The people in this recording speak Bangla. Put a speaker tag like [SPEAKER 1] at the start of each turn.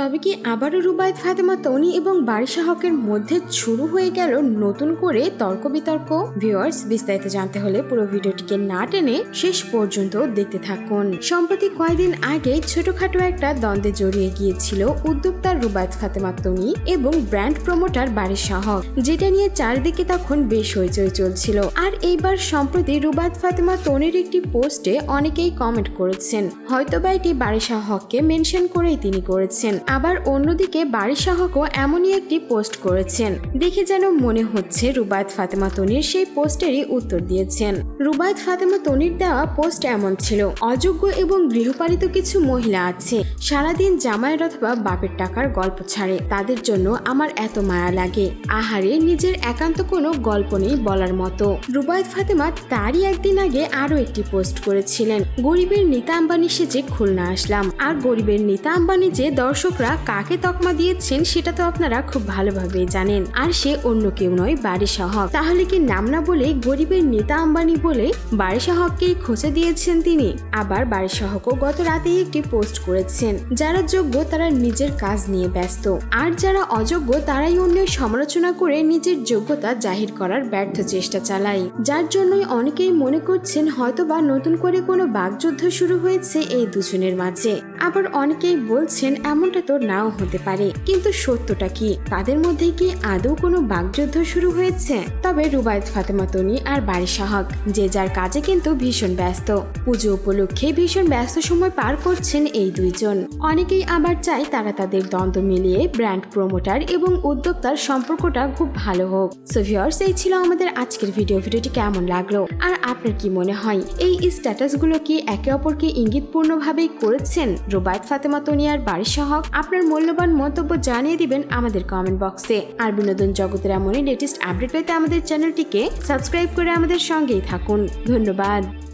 [SPEAKER 1] তবে কি আবারও রুবায়ত ফাতেমা তনি এবং বারিশা হকের মধ্যে শুরু হয়ে গেল নতুন করে তর্ক বিতর্ক ভিউয়ার্স বিস্তারিত জানতে হলে পুরো ভিডিওটিকে না টেনে শেষ পর্যন্ত দেখতে থাকুন। সম্প্রতি কয়েকদিন আগে ছোটখাটো একটা দ্বন্দ্বে জড়িয়ে গিয়েছিল উদ্যোক্তা রুবায়ত ফাতেমা তনি এবং ব্র্যান্ড প্রমোটার বারিশা হক। যেটা নিয়ে চারিদিকে তখন বেশ হইচই চলছিল। আর এইবার সম্প্রতি রুবায়ত ফাতেমা তনির একটি পোস্টে অনেকেই কমেন্ট করেছেন। হয়তোবা এটি বারিশা হককে মেনশন করেই তিনি করেছেন। আবার অন্যদিকে বারিশা হকও এমনই একটি পোস্ট করেছেন। দেখে যেন মনে হচ্ছে রুবায়ত ফাতেমা তনির সেই পোস্টেরই উত্তর দিয়েছেন। রুবায়ত ফাতেমা তনির দেওয়া পোস্ট এমন ছিল, অযোগ্য এবং গৃহপালিত কিছু মহিলা আছে। সারাদিন জামাইয়ের অথবা বাপের টাকার গল্প ছাড়ে। তাদের জন্য আমার এত মায়া লাগে। আহারে, নিজের একান্ত কোনো গল্প নেই বলার মতো। রুবায়ত ফাতেমা তারই একদিন আগে আরও একটি পোস্ট করেছিলেন, গরিবের নিতা আম্বানি সেজে খুলনা আসলাম। আর গরিবের নিতা আম্বানি যে দর্শকরা কাকে তকমা দিয়েছেন সেটা তো আপনারা খুব ভালোভাবেই জানেন। আর সে অন্য কেউ নয়, বারিশা হক। তাহলে কি নাম না বলে গরিবের নেতা আম্বানি বলে বারিশা হককেই খোঁজে দিয়েছেন তিনি? আবার বারিশা হকও গত রাতেই একটি পোস্ট করেছেন, যারা যোগ্য তারা নিজের কাজ নিয়ে ব্যস্ত। আর যারা অযোগ্য তারাই অন্যের সমালোচনা করে নিজের যোগ্যতা জাহির করার ব্যর্থ চেষ্টা চালায়। যার জন্যই অনেকেই মনে করছেন হয়তোবা নতুন করে কোনো বাগযুদ্ধ শুরু হয়েছে এই দুজনের মাঝে। আবার অনেকেই বলছেন এমনটা তো নাও হতে পারে। কিন্তু সত্যটা কি? তাদের মধ্যে কি আদৌ কোনো বাগযুদ্ধ শুরু হয়েছে? তবে রুবায়ত ফাতেমা তনি আর বাড়ি সাহক যে যার কাজে কিন্তু ভীষণ ব্যস্ত। পুজো উপলক্ষে ভীষণ ব্যস্ত সময় পার করছেন এই দুইজন। অনেকেই আবার চায় তারা তাদের দ্বন্দ্ব মিলিয়ে ব্র্যান্ড প্রমোটার এবং উদ্যোক্তার সম্পর্কটা খুব ভালো হোক। সো ভিউয়ার্স এই ছিল আমাদের আজকের ভিডিও ভিডিওটি কেমন লাগল? আর আপনার কি মনে হয়, এই স্ট্যাটাসগুলো কি একে অপরকে ইঙ্গিতপূর্ণভাবেই করেছেন? রুবায়ত ফাতেমা তনিয়ার বারিশা হক আপনার মূল্যবান মন্তব্য জানিয়ে দিবেন আমাদের কমেন্ট বক্সে আর বিনোদন জগতের এমনই লেটেস্ট আপডেট পেতে আমাদের চ্যানেলটিকে সাবস্ক্রাইব করে আমাদের সঙ্গেই থাকুন। ধন্যবাদ।